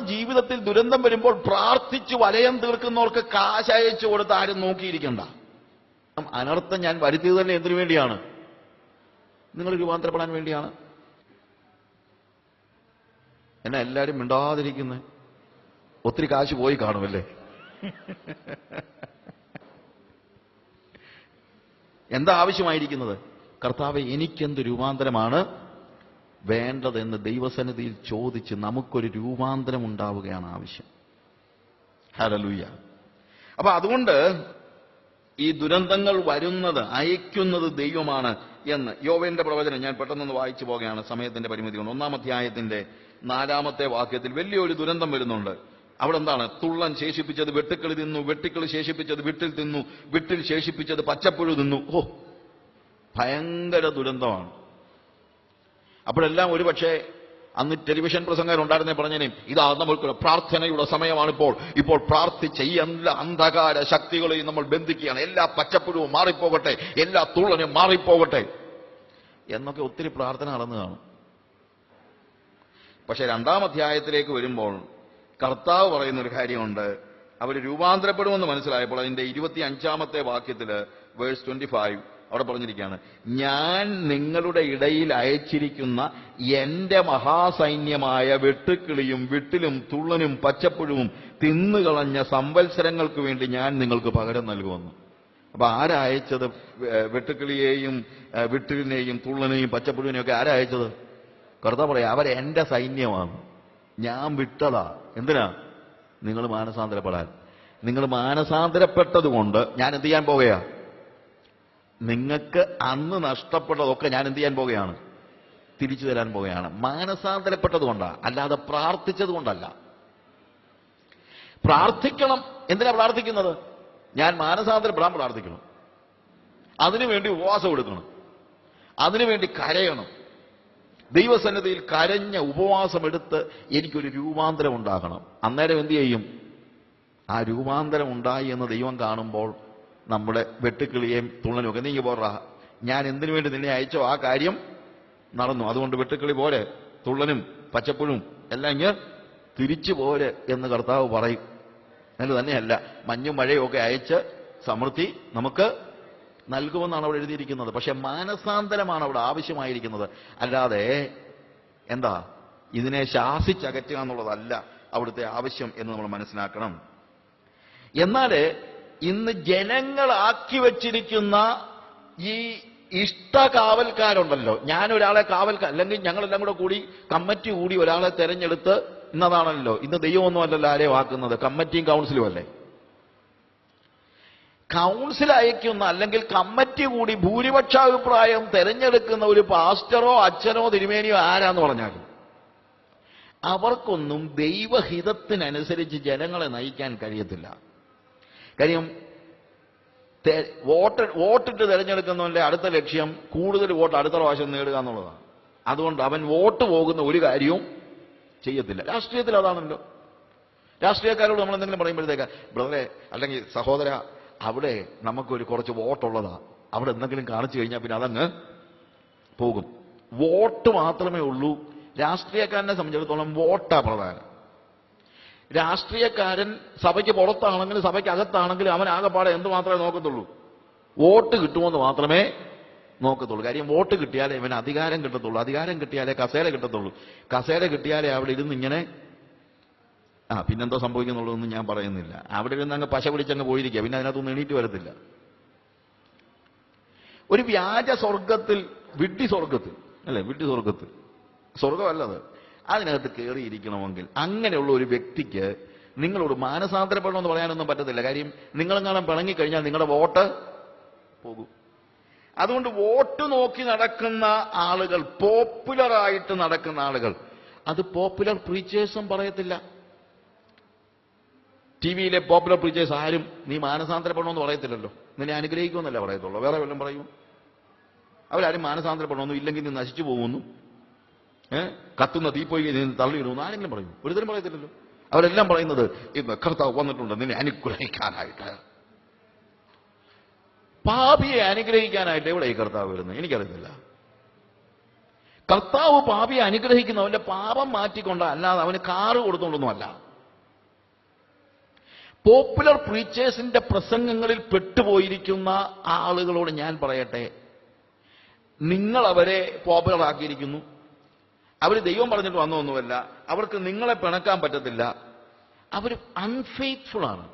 നമ്മുടെ ജീവിതത്തിൽ ദുരന്തം വരുമ്പോൾ പ്രാർത്ഥിച്ചു വലയം തീർക്കുന്നവർക്ക് കാശ് അയച്ചു കൊടുത്ത് ആരും നോക്കിയിരിക്കണ്ട. അനർത്ഥം ഞാൻ വരുത്തിയത് തന്നെ എന്തിനു വേണ്ടിയാണ്? നിങ്ങൾ രൂപാന്തരപ്പെടാൻ വേണ്ടിയാണ്. എന്നെ എല്ലാവരും മിണ്ടാതിരിക്കുന്നത് ഒത്തിരി കാശ് പോയി കാണുമല്ലേ? എന്താ ആവശ്യമായിരിക്കുന്നത്? കർത്താവ് എനിക്കെന്ത് രൂപാന്തരമാണ്? വേണ്ടതെന്ന് ദൈവസന്നിധിയിൽ ചോദിച്ച് നമുക്കൊരു രൂപാന്തരം ഉണ്ടാവുകയാണ് ആവശ്യം. ഹരലൂയ അപ്പൊ അതുകൊണ്ട് ഈ ദുരന്തങ്ങൾ വരുന്നത് അയക്കുന്നത് ദൈവമാണ് എന്ന് യോവേന്റെ പ്രവചനം ഞാൻ പെട്ടെന്നൊന്ന് വായിച്ചു പോകുകയാണ് സമയത്തിന്റെ പരിമിതി കൊണ്ട് ഒന്നാം അധ്യായത്തിന്റെ നാലാമത്തെ വാക്യത്തിൽ വലിയൊരു ദുരന്തം വരുന്നുണ്ട്. അവിടെ എന്താണ് തുള്ളൻ ശേഷിപ്പിച്ചത് വെട്ടുക്കളി തിന്നു വെട്ടിക്കളി ശേഷിപ്പിച്ചത് വിട്ടിൽ തിന്നു വിട്ടിൽ ശേഷിപ്പിച്ചത് പച്ചപ്പുഴു തിന്നു. ഓ ഭയങ്കര ദുരന്തമാണ്. അപ്പോഴെല്ലാം ഒരുപക്ഷെ അന്ന് ടെലിവിഷൻ പ്രസംഗം ഉണ്ടായിരുന്നേ പറഞ്ഞേനെ ഇതാ നമ്മൾക്ക് പ്രാർത്ഥനയുടെ സമയമാണിപ്പോൾ. ഇപ്പോൾ പ്രാർത്ഥിച്ച ഈ എല്ലാ അന്ധകാര ശക്തികളെയും നമ്മൾ ബന്ധിക്കുകയാണ്. എല്ലാ പച്ചപ്പുഴവും മാറിപ്പോകട്ടെ എല്ലാ തുള്ളനും മാറിപ്പോകട്ടെ എന്നൊക്കെ ഒത്തിരി പ്രാർത്ഥന നടന്നതാണ് പക്ഷെ രണ്ടാം അധ്യായത്തിലേക്ക് വരുമ്പോൾ കർത്താവ് പറയുന്ന ഒരു കാര്യമുണ്ട്. അവർ രൂപാന്തരപ്പെടുമെന്ന് മനസ്സിലായപ്പോൾ അതിന്റെ ഇരുപത്തി അഞ്ചാമത്തെ വാക്യത്തിൽ വേഴ്സ് ട്വന്റി ഫൈവ് അവിടെ പറഞ്ഞിരിക്കുകയാണ് ഞാൻ നിങ്ങളുടെ ഇടയിൽ അയച്ചിരിക്കുന്ന എന്റെ മഹാസൈന്യമായ വെട്ടുക്കിളിയും വിട്ടിലും തുള്ളനും പച്ചപ്പുഴുവും തിന്നുകളഞ്ഞ സംവത്സരങ്ങൾക്ക് വേണ്ടി ഞാൻ നിങ്ങൾക്ക് പകരം നൽകുമെന്ന്. അപ്പൊ ആരയച്ചത് വെട്ടുക്കിളിയെയും വിട്ടിലിനെയും തുള്ളനെയും പച്ചപ്പുഴുവിനെയും ഒക്കെ ആരയച്ചത് കർത്താവ് പറയാം അവരെന്റെ സൈന്യമാണ്. ഞാൻ വിട്ടതാ. എന്തിനാ? നിങ്ങൾ മാനസാന്തരപ്പെടാൻ. നിങ്ങൾ മാനസാന്തരപ്പെട്ടതുകൊണ്ട് ഞാൻ എന്ത് ചെയ്യാൻ പോകുകയാ നിങ്ങൾക്ക് അന്ന് നഷ്ടപ്പെട്ടതൊക്കെ ഞാൻ എന്ത് ചെയ്യാൻ പോവുകയാണ്? തിരിച്ചു തരാൻ പോവുകയാണ്. മാനസാന്തരപ്പെട്ടതുകൊണ്ടാണ് അല്ലാതെ പ്രാർത്ഥിച്ചത് കൊണ്ടല്ല. പ്രാർത്ഥിക്കണം. എന്തിനാ പ്രാർത്ഥിക്കുന്നത്? ഞാൻ മാനസാന്തരപ്പെടാൻ പ്രാർത്ഥിക്കണം. അതിനുവേണ്ടി ഉപവാസം എടുക്കണം. അതിനുവേണ്ടി കരയണം. ദൈവസന്നിധിയിൽ കരഞ്ഞ ഉപവാസം എടുത്ത് എനിക്കൊരു രൂപാന്തരം ഉണ്ടാകണം. അന്നേരം എന്ത് ചെയ്യും? ആ രൂപാന്തരം ഉണ്ടായി എന്ന് ദൈവം കാണുമ്പോൾ നമ്മുടെ വെട്ടുക്കിളിയെയും തുള്ളനും ഒക്കെ നീങ്ങി പോറാ ഞാൻ എന്തിനു വേണ്ടി നിന്നെ അയച്ചോ? ആ കാര്യം നടന്നു. അതുകൊണ്ട് വെട്ടുക്കിളി പോരെ തുള്ളനും പച്ചപ്പുഴും എല്ലാം ഇങ്ങ് തിരിച്ചു പോരെ എന്ന് കർത്താവ് പറയും. എന്നിട്ട് തന്നെയല്ല മഞ്ഞും മഴയും ഒക്കെ അയച്ച് സമൃദ്ധി നമുക്ക് നൽകുമെന്നാണ് അവിടെ എഴുതിയിരിക്കുന്നത്. പക്ഷെ മാനസാന്തരമാണ് അവിടെ ആവശ്യമായിരിക്കുന്നത്. അല്ലാതെ എന്താ? ഇതിനെ ശാസിച്ചകറ്റുക എന്നുള്ളതല്ല അവിടുത്തെ ആവശ്യം എന്ന് നമ്മൾ മനസ്സിലാക്കണം. എന്നാൽ ഇന്ന് ജനങ്ങളാക്കി വച്ചിരിക്കുന്ന ഈ ഇഷ്ട കാവൽക്കാരുണ്ടല്ലോ ഞാൻ ഒരാളെ കാവൽക്കാർ അല്ലെങ്കിൽ ഞങ്ങളെല്ലാം കൂടെ കൂടി കമ്മിറ്റി കൂടി ഒരാളെ തെരഞ്ഞെടുത്ത് ഇന്നതാണല്ലോ. ഇന്ന് ദൈവമൊന്നും അല്ലല്ലോ ആരെയും ആക്കുന്നത് കമ്മിറ്റിയും കൗൺസിലും അല്ലേ? കൗൺസിൽ അയക്കുന്ന അല്ലെങ്കിൽ കമ്മിറ്റി കൂടി ഭൂരിപക്ഷ അഭിപ്രായം തെരഞ്ഞെടുക്കുന്ന ഒരു പാസ്റ്ററോ അച്ഛനോ തിരുമേനിയോ ആരാന്ന് പറഞ്ഞാലും അവർക്കൊന്നും ദൈവഹിതത്തിനനുസരിച്ച് ജനങ്ങളെ നയിക്കാൻ കഴിയത്തില്ല. കാര്യം വോട്ട് വോട്ടിട്ട് തിരഞ്ഞെടുക്കുന്നവന്റെ അടുത്ത ലക്ഷ്യം കൂടുതൽ വോട്ട് അടുത്ത പ്രാവശ്യം നേടുക എന്നുള്ളതാണ്. അതുകൊണ്ട് അവൻ വോട്ട് പോകുന്ന ഒരു കാര്യവും ചെയ്യത്തില്ല. രാഷ്ട്രീയത്തിൽ അതാണല്ലോ. രാഷ്ട്രീയക്കാരോട് നമ്മൾ എന്തെങ്കിലും പറയുമ്പോഴത്തേക്ക് ബ്രദറെ അല്ലെങ്കിൽ സഹോദര അവിടെ നമുക്കൊരു കുറച്ച് വോട്ടുള്ളതാ. അവിടെ എന്തെങ്കിലും കാണിച്ചു കഴിഞ്ഞാൽ പിന്നെ അതങ്ങ് പോകും. വോട്ട് മാത്രമേ ഉള്ളൂ. രാഷ്ട്രീയക്കാരനെ സംബന്ധിച്ചിടത്തോളം വോട്ടാ പ്രധാനം. രാഷ്ട്രീയക്കാരൻ സഭയ്ക്ക് പുറത്താണെങ്കിലും സഭയ്ക്ക് അകത്താണെങ്കിലും അവൻ ആകെപ്പാടെ എന്ത് മാത്രമേ നോക്കത്തുള്ളൂ? വോട്ട് കിട്ടുമെന്ന് മാത്രമേ നോക്കത്തുള്ളൂ. കാര്യം വോട്ട് കിട്ടിയാലേ ഇവന് അധികാരം കിട്ടത്തുള്ളൂ. അധികാരം കിട്ടിയാലേ കസേര കിട്ടത്തുള്ളൂ. കസേര കിട്ടിയാലേ അവിടെ ഇരുന്ന് ഇങ്ങനെ ആ പിന്നെന്തോ സംഭവിക്കുന്നുള്ളതൊന്നും ഞാൻ പറയുന്നില്ല. അവിടെ ഇരുന്ന് അങ്ങ് പശ പിടിച്ചങ്ങ് പോയിരിക്കുക. പിന്നെ അതിനകത്തൊന്നും എണീറ്റ് വരത്തില്ല. ഒരു വ്യാജ സ്വർഗത്തിൽ വിട്ടി സ്വർഗത്തിൽ അല്ലേ? വിട്ടി സ്വർഗത്തിൽ സ്വർഗമല്ലത് അതിനകത്ത് കയറിയിരിക്കണമെങ്കിൽ അങ്ങനെയുള്ള ഒരു വ്യക്തിക്ക് നിങ്ങളോട് മാനസാന്തരപ്പെടണമെന്ന് പറയാനൊന്നും പറ്റത്തില്ല. കാര്യം നിങ്ങളെങ്ങാനും പിണങ്ങിക്കഴിഞ്ഞാൽ നിങ്ങളുടെ വോട്ട് പോകും. അതുകൊണ്ട് വോട്ട് നോക്കി നടക്കുന്ന ആളുകൾ പോപ്പുലറായിട്ട് നടക്കുന്ന ആളുകൾ അത് പോപ്പുലർ പ്രീച്ചേഴ്സും പറയത്തില്ല. ടി വിയിലെ പോപ്പുലർ പ്രീച്ചേഴ്സ് ആരും നീ മാനസാന്തരപ്പെടണമെന്ന് പറയത്തില്ലല്ലോ. നിന്നെ അനുഗ്രഹിക്കുമെന്നല്ല പറയത്തുള്ളൂ. വേറെ വല്ലതും പറയൂ. അവരാരും മാനസാന്തരപ്പെടണമെന്നും ഇല്ലെങ്കിൽ നീ നശിച്ചു പോകുന്നു. ഏഹ് കത്തുന്ന തീപ്പോയി നിന്ന് തള്ളിയിടുന്നു ആരെങ്കിലും പറയും? ഒരുതരം പറയത്തില്ലല്ലോ. അവരെല്ലാം പറയുന്നത് ഇന്ന് കർത്താവ് വന്നിട്ടുണ്ട് നിന്നെ അനുഗ്രഹിക്കാനായിട്ട്. പാപിയെ അനുഗ്രഹിക്കാനായിട്ട് എവിടെ ഈ കർത്താവ് വരുന്നത്? എനിക്കറിയത്തില്ല. കർത്താവ് പാപിയെ അനുഗ്രഹിക്കുന്ന അവന്റെ പാപം മാറ്റിക്കൊണ്ട് അല്ലാതെ അവന് കാറ് കൊടുത്തോണ്ടൊന്നുമല്ല. പോപ്പുലർ പ്രീച്ചേഴ്സിന്റെ പ്രസംഗങ്ങളിൽ പെട്ടുപോയിരിക്കുന്ന ആളുകളോട് ഞാൻ പറയട്ടെ നിങ്ങൾ അവരെ പോപ്പുലർ ആക്കിയിരിക്കുന്നു. അവർ ദൈവം പറഞ്ഞിട്ട് വന്നൊന്നുമല്ല. അവർക്ക് നിങ്ങളെ പിണക്കാൻ പറ്റത്തില്ല. അവർ അൺഫെയ്ത്ത്ഫുൾ ആണ്.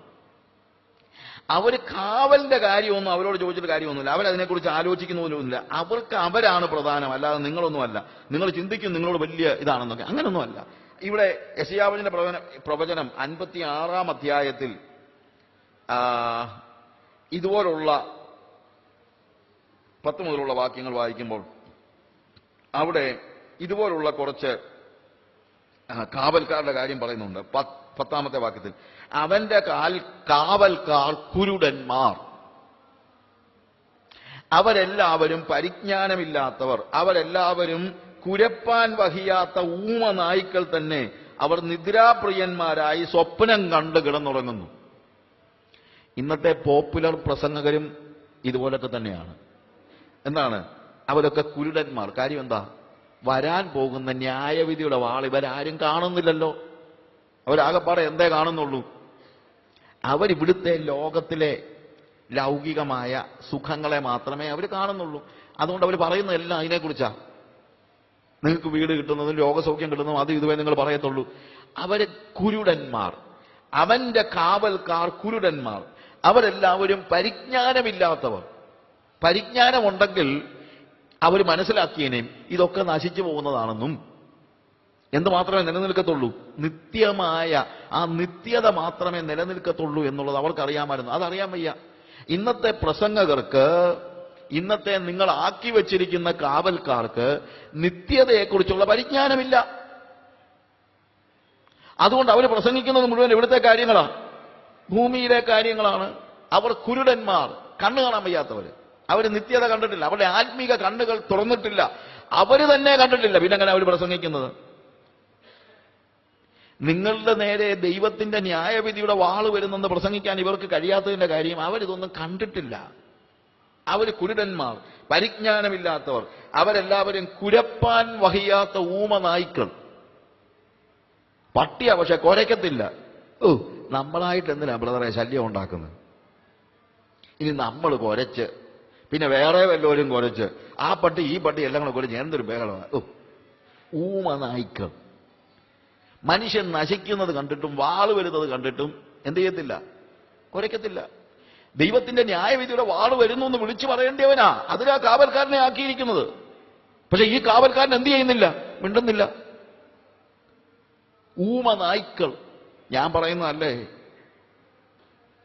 അവർ കാവലിന്റെ കാര്യമൊന്നും അവരോട് ചോദിച്ചിട്ട് കാര്യമൊന്നുമില്ല. അവരതിനെക്കുറിച്ച് ആലോചിക്കുന്നൊന്നുമില്ല അവർക്ക് അവരാണ് പ്രധാനം. അല്ലാതെ നിങ്ങളൊന്നുമല്ല. നിങ്ങൾ ചിന്തിക്കും നിങ്ങളോട് വലിയ ഇതാണെന്നൊക്കെ. അങ്ങനൊന്നുമല്ല. ഇവിടെ യശയാവചന പ്രവചന പ്രവചനം അൻപത്തി ആറാം അധ്യായത്തിൽ ഇതുപോലുള്ള പത്ത് മുതലുള്ള വാക്യങ്ങൾ വായിക്കുമ്പോൾ അവിടെ ഇതുപോലുള്ള കുറച്ച് കാവൽക്കാരുടെ കാര്യം പറയുന്നുണ്ട്. പത്ത് പത്താമത്തെ വാക്യത്തിൽ അവന്റെ കാൽ കാവൽക്കാർ കുരുടന്മാർ. അവരെല്ലാവരും പരിജ്ഞാനമില്ലാത്തവർ. അവരെല്ലാവരും കുരപ്പാൻ വഹിയാത്ത ഊമ നായ്ക്കൾ തന്നെ. അവർ നിദ്രാപ്രിയന്മാരായി സ്വപ്നം കണ്ട് കിടന്നുറങ്ങുന്നു. ഇന്നത്തെ പോപ്പുലർ പ്രസംഗകരും ഇതുപോലൊക്കെ തന്നെയാണ്. എന്താണ്? അവരൊക്കെ കുരുടന്മാർ. കാര്യം എന്താ? വരാൻ പോകുന്ന ന്യായവിധിയുടെ വാൾ ഇവരാരും കാണുന്നില്ലല്ലോ. അവരാകപ്പാടെ എന്തേ കാണുന്നുള്ളൂ? അവരിവിടുത്തെ ലോകത്തിലെ ലൗകികമായ സുഖങ്ങളെ മാത്രമേ അവർ കാണുന്നുള്ളൂ. അതുകൊണ്ട് അവർ പറയുന്നതെല്ലാം അതിനെക്കുറിച്ചാ. നിങ്ങൾക്ക് വീട് കിട്ടുന്നതും ലോകസൗഖ്യം കിട്ടുന്നതും അത് ഇതുവരെ നിങ്ങൾ പറയത്തുള്ളൂ. അവർ കുരുടന്മാർ. അവന്റെ കാവൽക്കാർ കുരുടന്മാർ. അവരെല്ലാവരും പരിജ്ഞാനമില്ലാത്തവർ. പരിജ്ഞാനമുണ്ടെങ്കിൽ അവർ മനസ്സിലാക്കിയേനേയും ഇതൊക്കെ നശിച്ചു പോകുന്നതാണെന്നും എന്ത് മാത്രമേ നിലനിൽക്കത്തുള്ളൂ? നിത്യമായ ആ നിത്യത മാത്രമേ നിലനിൽക്കത്തുള്ളൂ എന്നുള്ളത് അവർക്കറിയാമായിരുന്നു. അതറിയാൻ വയ്യ. ഇന്നത്തെ പ്രസംഗകർക്ക് ഇന്നത്തെ നിങ്ങൾ ആക്കി വച്ചിരിക്കുന്ന കാവൽക്കാർക്ക് നിത്യതയെക്കുറിച്ചുള്ള പരിജ്ഞാനമില്ല. അതുകൊണ്ട് അവർ പ്രസംഗിക്കുന്നത് മുഴുവൻ ഇവിടുത്തെ കാര്യങ്ങളാണ്. ഭൂമിയിലെ കാര്യങ്ങളാണ്. അവർ കുരുടന്മാർ. കണ്ണു കാണാൻ വയ്യാത്തവർ അവർ നിത്യത കണ്ടിട്ടില്ല. അവരുടെ ആത്മീക കണ്ണുകൾ തുറന്നിട്ടില്ല. അവർ തന്നെ കണ്ടിട്ടില്ല. പിന്നെ അങ്ങനെ അവർ പ്രസംഗിക്കുന്നത്? നിങ്ങളുടെ നേരെ ദൈവത്തിന്റെ ന്യായവിധിയുടെ വാൾ വരുന്നെന്ന് പ്രസംഗിക്കാൻ ഇവർക്ക് കഴിയാത്തതിന്റെ കാര്യം അവരിതൊന്നും കണ്ടിട്ടില്ല. അവർ കുരുടന്മാർ പരിജ്ഞാനമില്ലാത്തവർ. അവരെല്ലാവരും കുരപ്പാൻ വഹിയാത്ത ഊമ നായ്ക്കൾ പട്ടിയ പക്ഷെ കുരയ്ക്കത്തില്ല. ഓ നമ്മളായിട്ട് എന്തിനാ ബ്രദറെ ശല്യം ഉണ്ടാക്കുന്നത്? ഇനി നമ്മൾ കുരച്ച് പിന്നെ വേറെ വല്ലവരും കുരച്ച് ആ പട്ടി ഈ പട്ടി എല്ലാം കൂടെ കുരച്ച് എന്തൊരു ബഹളമാണ് ഓ ഊമ നായ്ക്കൾ. മനുഷ്യൻ നശിക്കുന്നത് കണ്ടിട്ടും വാൾ വരുന്നത് കണ്ടിട്ടും എന്ത് ചെയ്യത്തില്ല? കുരയ്ക്കത്തില്ല ദൈവത്തിന്റെ ന്യായവിധിയുടെ വാൾ വരുന്നു എന്ന് വിളിച്ചു പറയേണ്ടവനാ അതിലാ കാവൽക്കാരനെ ആക്കിയിരിക്കുന്നത്. പക്ഷെ ഈ കാവൽക്കാരൻ എന്ത് ചെയ്യുന്നില്ല? മിണ്ടുന്നില്ല. ഊമ നായ്ക്കൾ. ഞാൻ പറയുന്നതല്ലേ?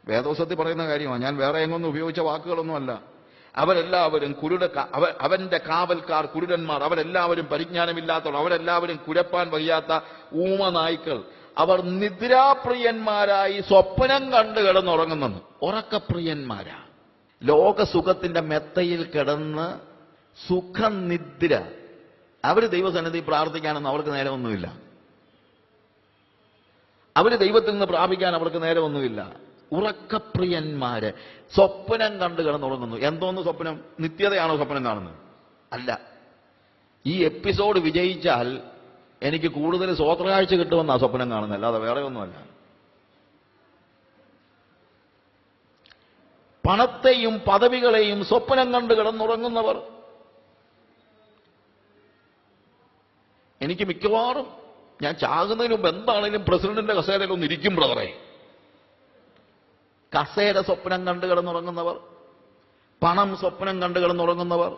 വേദോസത്തിൽ പറയുന്ന കാര്യമാണ് ഞാൻ വേറെ എങ്ങൊന്നും ഉപയോഗിച്ച വാക്കുകളൊന്നുമല്ല. അവരെല്ലാവരും കുരുട അവന്റെ കാവൽക്കാർ കുരുടന്മാർ അവരെല്ലാവരും പരിജ്ഞാനമില്ലാത്തവർ അവരെല്ലാവരും കുരപ്പാൻ വയ്യാത്ത ഊമനായ്ക്കൾ അവർ നിദ്രാപ്രിയന്മാരായി സ്വപ്നം കണ്ട് കിടന്നുറങ്ങുന്നു ഉറക്കപ്രിയന്മാരാ. ലോകസുഖത്തിന്റെ മെത്തയിൽ കിടന്ന് സുഖനിദ്ര. അവർ ദൈവസന്നിധി പ്രാർത്ഥിക്കാനൊന്നും അവർക്ക് നേരമൊന്നുമില്ല. അവർ ദൈവത്തിൽ നിന്ന് പ്രാപിക്കാൻ അവർക്ക് നേരമൊന്നുമില്ല. ഉറക്കപ്രിയന്മാര് സ്വപ്നം കണ്ടു കിടന്നുറങ്ങുന്നു. എന്തോന്ന് സ്വപ്നം? നിത്യതയാണോ സ്വപ്നം കാണുന്നത്? അല്ല. ഈ എപ്പിസോഡ് വിജയിച്ചാൽ എനിക്ക് കൂടുതൽ സ്വോത്രകാഴ്ച കിട്ടുമെന്നാ സ്വപ്നം കാണുന്നത്. അല്ലാതെ വേറെ ഒന്നുമല്ല പണത്തെയും പദവികളെയും സ്വപ്നം കണ്ട് കിടന്നുറങ്ങുന്നവർ എനിക്ക് മിക്കവാറും ഞാൻ ചാകുന്നതിന് മുമ്പ് എന്താണെങ്കിലും പ്രസിഡന്റിന്റെ കസേരയിൽ ഒന്ന് ഇരിക്കും ബ്രദറെ. കസേര സ്വപ്നം കണ്ടു കിടന്നുറങ്ങുന്നവർ പണം സ്വപ്നം കണ്ടു കിടന്നുറങ്ങുന്നവർ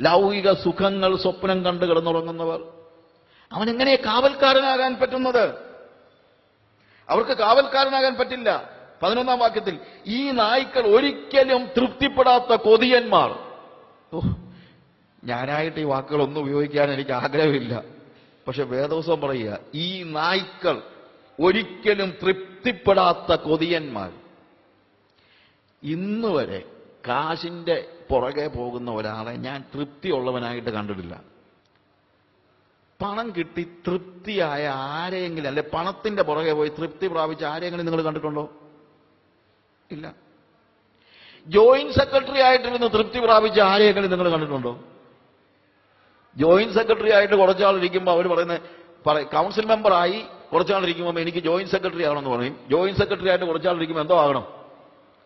ലൗകിക സുഖങ്ങൾ സ്വപ്നം കണ്ടു കിടന്നുറങ്ങുന്നവർ. അവൻ എങ്ങനെ കാവൽക്കാരനാകാൻ പറ്റുന്നത്? അവർക്ക് കാവൽക്കാരനാകാൻ പറ്റില്ല. പതിനൊന്നാം വാക്യത്തിൽ ഈ നായ്ക്കൾ ഒരിക്കലും തൃപ്തിപ്പെടാത്ത കൊതിയന്മാർ. ഞാനായിട്ട് ഈ വാക്കുകളൊന്നും ഉപയോഗിക്കാൻ എനിക്ക് ആഗ്രഹമില്ല. പക്ഷെ വേദോസം പറയുക ഈ നായ്ക്കൾ ഒരിക്കലും തൃപ്തിപ്പെടാത്ത കൊതിയന്മാർ. ഇന്ന് വരെ കാശിന്റെ പുറകെ പോകുന്ന ഒരാളെ ഞാൻ തൃപ്തിയുള്ളവനായിട്ട് കണ്ടിട്ടില്ല. പണം കിട്ടി തൃപ്തിയായ ആരെയെങ്കിലും അല്ലെ പണത്തിന്റെ പുറകെ പോയി തൃപ്തി പ്രാപിച്ച ആരെയെങ്കിലും നിങ്ങൾ കണ്ടിട്ടുണ്ടോ? ഇല്ല. ജോയിന്റ് സെക്രട്ടറി ആയിട്ടിരുന്ന് തൃപ്തി പ്രാപിച്ച ആരെയെങ്കിലും നിങ്ങൾ കണ്ടിട്ടുണ്ടോ? ജോയിന്റ് സെക്രട്ടറി ആയിട്ട് കുറച്ചാൾ ഇരിക്കുമ്പോൾ അവർ പറയുന്ന പറ കൗൺസിൽ മെമ്പറായി കുറച്ചാൾ ഇരിക്കുമ്പോൾ എനിക്ക് ജോയിന്റ് സെക്രട്ടറി ആകണമെന്ന് പറയും. ജോയിന്റ് സെക്രട്ടറി ആയിട്ട് കുറച്ചാൾ ഇരിക്കുമ്പോൾ എന്തോ ആകണം?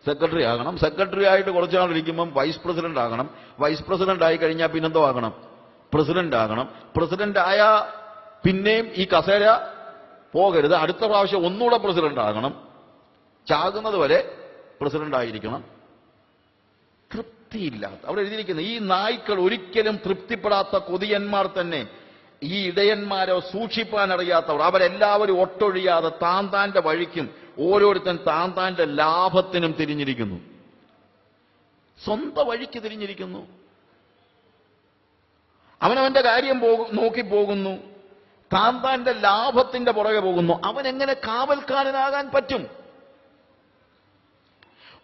സെക്രട്ടറി ആകണം. സെക്രട്ടറി ആയിട്ട് കുറച്ചാൾ ഇരിക്കുമ്പം വൈസ് പ്രസിഡന്റ് ആകണം. വൈസ് പ്രസിഡന്റ് ആയി കഴിഞ്ഞാൽ പിന്നെന്തോ ആകണം? പ്രസിഡന്റ് ആകണം. പ്രസിഡന്റ് ആയ പിന്നെയും ഈ കസേര പോകരുത്. അടുത്ത പ്രാവശ്യം ഒന്നുകൂടെ പ്രസിഡന്റ് ആകണം. ചാകുന്നത് വരെ പ്രസിഡന്റ് ആയിരിക്കണം. തൃപ്തിയില്ലാത്ത അവിടെ എഴുതിയിരിക്കുന്നത് ഈ നായ്ക്കൾ ഒരിക്കലും തൃപ്തിപ്പെടാത്ത കൊതിയന്മാർ തന്നെ. ഈ ഇടയന്മാരോ സൂക്ഷിപ്പാൻ അറിയാത്തവർ അവരെല്ലാവരും ഒട്ടൊഴിയാതെ താൻ താന്റെ വഴിക്കും ഓരോരുത്തൻ താൻ താന്റെ ലാഭത്തിനും തിരിഞ്ഞിരിക്കുന്നു. സ്വന്തം വഴിക്ക് തിരിഞ്ഞിരിക്കുന്നു. അവനവന്റെ കാര്യം പോകും നോക്കി പോകുന്നു. താൻ താന്റെ ലാഭത്തിന്റെ പുറകെ പോകുന്നു. അവൻ എങ്ങനെ കാവൽക്കാരനാകാൻ പറ്റും?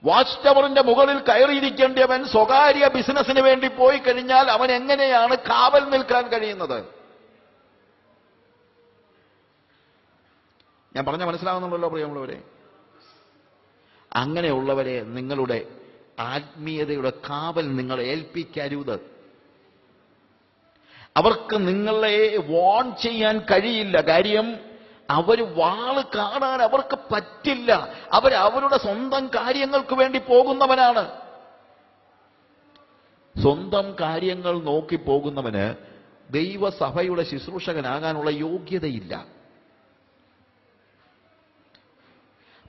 വാച്ച് ടവറിന്റെ മുകളിൽ കയറിയിരിക്കേണ്ടവൻ സ്വകാര്യ ബിസിനസിന് വേണ്ടി പോയി കഴിഞ്ഞാൽ അവൻ എങ്ങനെയാണ് കാവൽ നിൽക്കാൻ കഴിയുന്നത്? ഞാൻ പറഞ്ഞ മനസ്സിലാവുന്നുണ്ടല്ലോ പ്രിയമുള്ളവരെ. അങ്ങനെയുള്ളവരെ നിങ്ങളുടെ ആത്മീയതയുടെ കാവൽ നിങ്ങൾ ഏൽപ്പിക്കരുത്. അവർക്ക് നിങ്ങളെ വോൺ ചെയ്യാൻ കഴിയില്ല. കാര്യം അവർ വാൾ കാണാൻ അവർക്ക് പറ്റില്ല. അവർ അവരുടെ സ്വന്തം കാര്യങ്ങൾക്ക് വേണ്ടി പോകുന്നവനാണ്. സ്വന്തം കാര്യങ്ങൾ നോക്കി പോകുന്നവന് ദൈവസഭയുടെ ശുശ്രൂഷകനാകാനുള്ള യോഗ്യതയില്ല.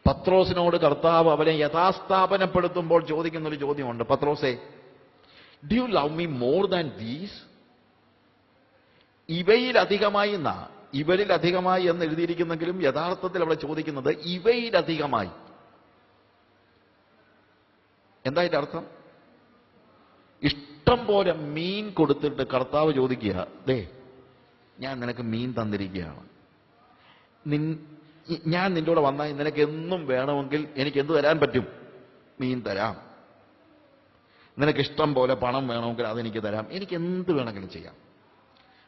പത്രോസിനോട് കർത്താവ് അവനെ യഥാസ്ഥാപനപ്പെടുത്തുമ്പോൾ ചോദിക്കുന്ന ഒരു ചോദ്യമുണ്ട്. പത്രോസെ do you love me more than these ഇവയിലധികമായി എന്നാ? ഇവരിലധികമായി എന്ന് എഴുതിയിരിക്കുന്നെങ്കിലും യഥാർത്ഥത്തിൽ അവിടെ ചോദിക്കുന്നത് ഇവയിലധികമായി. എന്താ ഇതിന്റെ അർത്ഥം? ഇഷ്ടം പോലെ മീൻ കൊടുത്തിട്ട് കർത്താവ് ചോദിക്കുക ദേ ഞാൻ നിനക്ക് മീൻ തന്നിരിക്കുകയാണ്. നിൻ ഞാൻ നിന്റെ കൂടെ വന്നാൽ നിനക്ക് എന്നും വേണമെങ്കിൽ എനിക്ക് എന്ത് തരാൻ പറ്റും? മീൻ തരാം. നിനക്ക് ഇഷ്ടം പോലെ പണം വേണമെങ്കിൽ അതെനിക്ക് തരാം. എനിക്ക് എന്ത് വേണമെങ്കിലും ചെയ്യാം.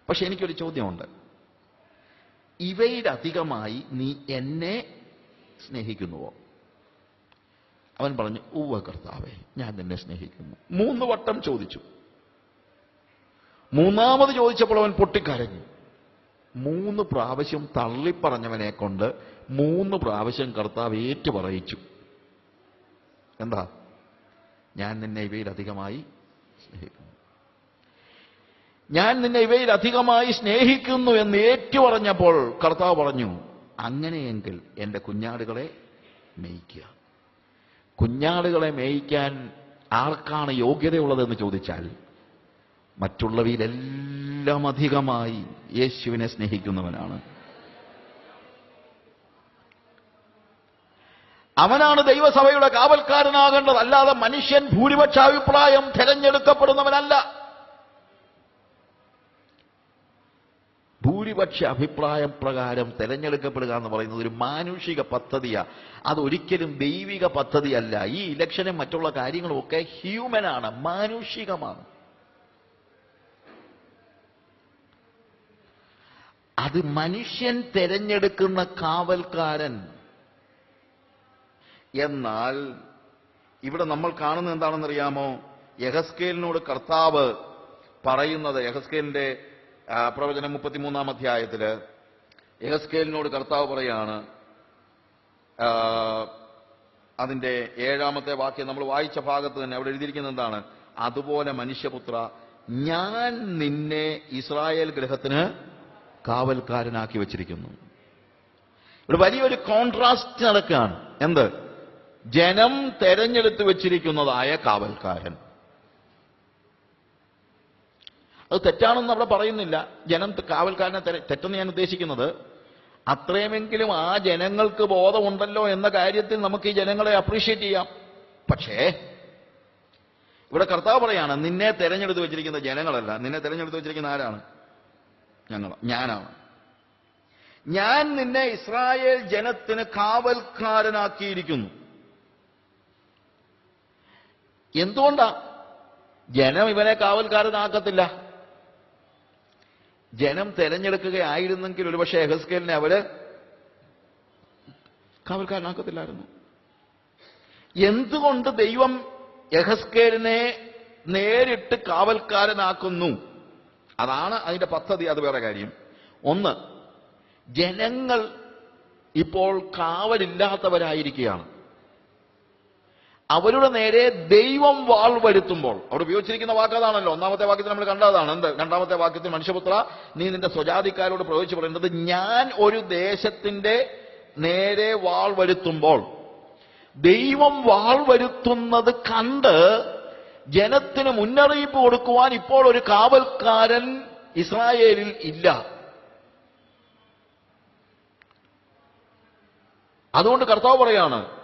പക്ഷെ എനിക്കൊരു ചോദ്യമുണ്ട്. ഇവയിലധികമായി നീ എന്നെ സ്നേഹിക്കുന്നുവോ? അവൻ പറഞ്ഞു ഉവ്വ കർത്താവേ ഞാൻ നിന്നെ സ്നേഹിക്കുന്നു. മൂന്ന് വട്ടം ചോദിച്ചു. മൂന്നാമത് ചോദിച്ചപ്പോൾ അവൻ പൊട്ടിക്കരഞ്ഞു. മൂന്ന് പ്രാവശ്യം തള്ളിപ്പറഞ്ഞവനെ കൊണ്ട് മൂന്ന് പ്രാവശ്യം കർത്താവ് ഏറ്റു പറയിച്ചു എന്താ? ഞാൻ നിന്നെ ഇവയിലധികമായി സ്നേഹിക്കുന്നു. ഞാൻ നിന്നെ ഇവയിൽ അധികമായി സ്നേഹിക്കുന്നു എന്ന് ഏറ്റു പറഞ്ഞപ്പോൾ കർത്താവ് പറഞ്ഞു അങ്ങനെയെങ്കിൽ എന്റെ കുഞ്ഞാടുകളെ മേയ്ക്കുക. കുഞ്ഞാടുകളെ മേയ്ക്കാൻ ആർക്കാണ് യോഗ്യതയുള്ളതെന്ന് ചോദിച്ചാൽ മറ്റുള്ളവയിലെല്ലാം അധികമായി യേശുവിനെ സ്നേഹിക്കുന്നവനാണ്. അവനാണ് ദൈവസഭയുടെ കാവൽക്കാരനാകേണ്ടത്. അല്ലാതെ മനുഷ്യൻ ഭൂരിപക്ഷ അഭിപ്രായം തിരഞ്ഞെടുക്കപ്പെടുന്നവനല്ല. ഭൂരിപക്ഷ അഭിപ്രായം പ്രകാരം തെരഞ്ഞെടുക്കപ്പെടുക എന്ന് പറയുന്നത് ഒരു മാനുഷിക പദ്ധതിയാണ് അതൊരിക്കലും ദൈവിക പദ്ധതിയല്ല. ഈ ഇലക്ഷനും മറ്റുള്ള കാര്യങ്ങളുമൊക്കെ ഹ്യൂമനാണ് മാനുഷികമാണ്. അത് മനുഷ്യൻ തിരഞ്ഞെടുക്കുന്ന കാവൽക്കാരൻ. എന്നാൽ ഇവിടെ നമ്മൾ കാണുന്നത് എന്താണെന്നറിയാമോ? യഹസ്കേലിനോട് കർത്താവ് പറയുന്നത് യഹസ്കേലിന്റെ പ്രവചനം മുപ്പത്തിമൂന്നാം അധ്യായത്തിൽ. യഹസ്കേലിനോട് കർത്താവ് പറയാണ് അതിന്റെ ഏഴാമത്തെ വാക്യം നമ്മൾ വായിച്ച ഭാഗത്ത് തന്നെ അവിടെ എഴുതിയിരിക്കുന്നത് എന്താണ്? അതുപോലെ മനുഷ്യപുത്ര ഞാൻ നിന്നെ ഇസ്രായേൽ ഗ്രഹത്തിന് കാവൽക്കാരനാക്കി വച്ചിരിക്കുന്നു. ഇവിടെ വലിയൊരു കോൺട്രാസ്റ്റ് നടക്കുകയാണ്. എന്ത്? ജനം തെരഞ്ഞെടുത്ത് വെച്ചിരിക്കുന്നതായ കാവൽക്കാരൻ. അത് തെറ്റാണെന്ന് അവിടെ പറയുന്നില്ല. ജനം കാവൽക്കാരനെ തെറ്റെന്ന് ഞാൻ ഉദ്ദേശിക്കുന്നത് അത്രയുമെങ്കിലും ആ ജനങ്ങൾക്ക് ബോധമുണ്ടല്ലോ എന്ന കാര്യത്തിൽ നമുക്ക് ഈ ജനങ്ങളെ അപ്രീഷിയേറ്റ് ചെയ്യാം. പക്ഷേ ഇവിടെ കർത്താവ് പറയാണ് നിന്നെ തെരഞ്ഞെടുത്ത് വെച്ചിരിക്കുന്ന ജനങ്ങളല്ല. നിന്നെ തെരഞ്ഞെടുത്ത് വെച്ചിരിക്കുന്ന ആരാണ്? ഞങ്ങൾ ഞാനാണ്. ഞാൻ നിന്നെ ഇസ്രായേൽ ജനത്തിന് കാവൽക്കാരനാക്കിയിരിക്കുന്നു. എന്തുകൊണ്ടാ? ജനം ഇവനെ കാവൽക്കാരനാക്കത്തില്ല. ജനം തെരഞ്ഞെടുക്കുകയായിരുന്നെങ്കിൽ ഒരുപക്ഷെ എഹസ്കേലിനെ അവർ കാവൽക്കാരനാക്കത്തില്ലായിരുന്നു. എന്തുകൊണ്ട് ദൈവം യഹസ്കേലിനെ നേരിട്ട് കാവൽക്കാരനാക്കുന്നു? അതാണ് അതിന്റെ പദ്ധതി അത് വേറെ കാര്യം. ഒന്ന് ജനങ്ങൾ ഇപ്പോൾ കാവലില്ലാത്തവരായിരിക്കുകയാണ്. അവരുടെ നേരെ ദൈവം വാൾ വരുത്തുമ്പോൾ അവിടെ ഉപയോഗിച്ചിരിക്കുന്ന വാക്ക് അതാണല്ലോ. ഒന്നാമത്തെ വാക്യത്തിൽ നമ്മൾ കണ്ടതാണ്. എന്ത്? രണ്ടാമത്തെ വാക്യത്തിൽ മനുഷ്യപുത്ര നീ നിന്റെ സ്വജാതിക്കാരോട് പ്രവേശിച്ച് പറയുന്നത് ഞാൻ ഒരു ദേശത്തിന്റെ നേരെ വാൾ വരുത്തുമ്പോൾ ദൈവം വാൾ വരുത്തുന്നത് കണ്ട് ജനത്തിന് മുന്നറിയിപ്പ് കൊടുക്കുവാൻ ഇപ്പോൾ ഒരു കാവൽക്കാരൻ ഇസ്രായേലിൽ ഇല്ല. അതുകൊണ്ട് കർത്താവ് പറയാണ്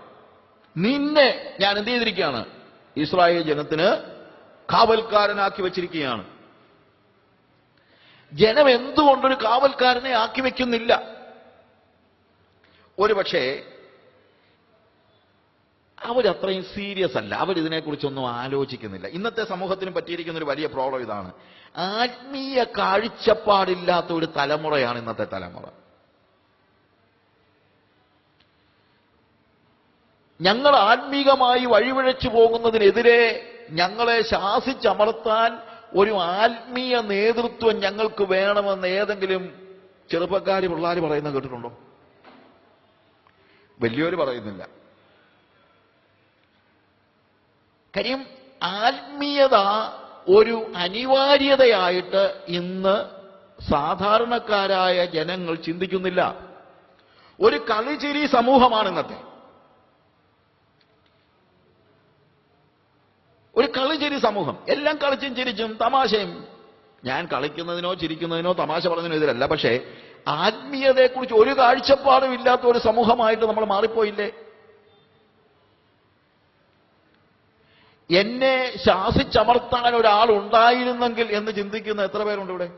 നിന്നെ ഞാൻ എന്ത് ചെയ്തിരിക്കുകയാണ്? ഇസ്രായേൽ ജനത്തിന് കാവൽക്കാരനാക്കി വെച്ചിരിക്കുകയാണ്. ജനം എന്തുകൊണ്ടൊരു കാവൽക്കാരനെ ആക്കി വെക്കുന്നില്ല ഒരുപക്ഷെ അവരത്രയും സീരിയസ് അല്ല. അവരിതിനെക്കുറിച്ചൊന്നും ആലോചിക്കുന്നില്ല. ഇന്നത്തെ സമൂഹത്തിന് പറ്റിയിരിക്കുന്ന ഒരു വലിയ പ്രോബ്ലം ഇതാണ്. ആത്മീയ കാഴ്ചപ്പാടില്ലാത്ത ഒരു തലമുറയാണ് ഇന്നത്തെ തലമുറ. ഞങ്ങൾ ആത്മീകമായി വഴിവിഴച്ചു പോകുന്നതിനെതിരെ ഞങ്ങളെ ശാസിച്ചമർത്താൻ ഒരു ആത്മീയ നേതൃത്വം ഞങ്ങൾക്ക് വേണമെന്ന് ഏതെങ്കിലും ചെറുപ്പക്കാരി പിള്ളേർ പറയുന്നത് കേട്ടിട്ടുണ്ടോ? വലിയവര് പറയുന്നില്ല. കാര്യം ആത്മീയത ഒരു അനിവാര്യതയായിട്ട് ഇന്ന് സാധാരണക്കാരായ ജനങ്ങൾ ചിന്തിക്കുന്നില്ല. ഒരു കളിചിരി സമൂഹമാണ് ഇന്നത്തെ. ഒരു കളിചിരി സമൂഹം. എല്ലാം കളിച്ചും ചിരിച്ചും തമാശയും. ഞാൻ കളിക്കുന്നതിനോ ചിരിക്കുന്നതിനോ തമാശ പറഞ്ഞതിനോ ഇതിലല്ല. പക്ഷേ ആത്മീയതയെക്കുറിച്ച് ഒരു കാഴ്ചപ്പാടും ഇല്ലാത്ത ഒരു സമൂഹമായിട്ട് നമ്മൾ മാറിപ്പോയില്ലേ? എന്നെ ശാസിച്ചമർത്താൻ ഒരാൾ ഉണ്ടായിരുന്നെങ്കിൽ എന്ന് ചിന്തിക്കുന്ന എത്ര പേരുണ്ട് ഇവിടെ?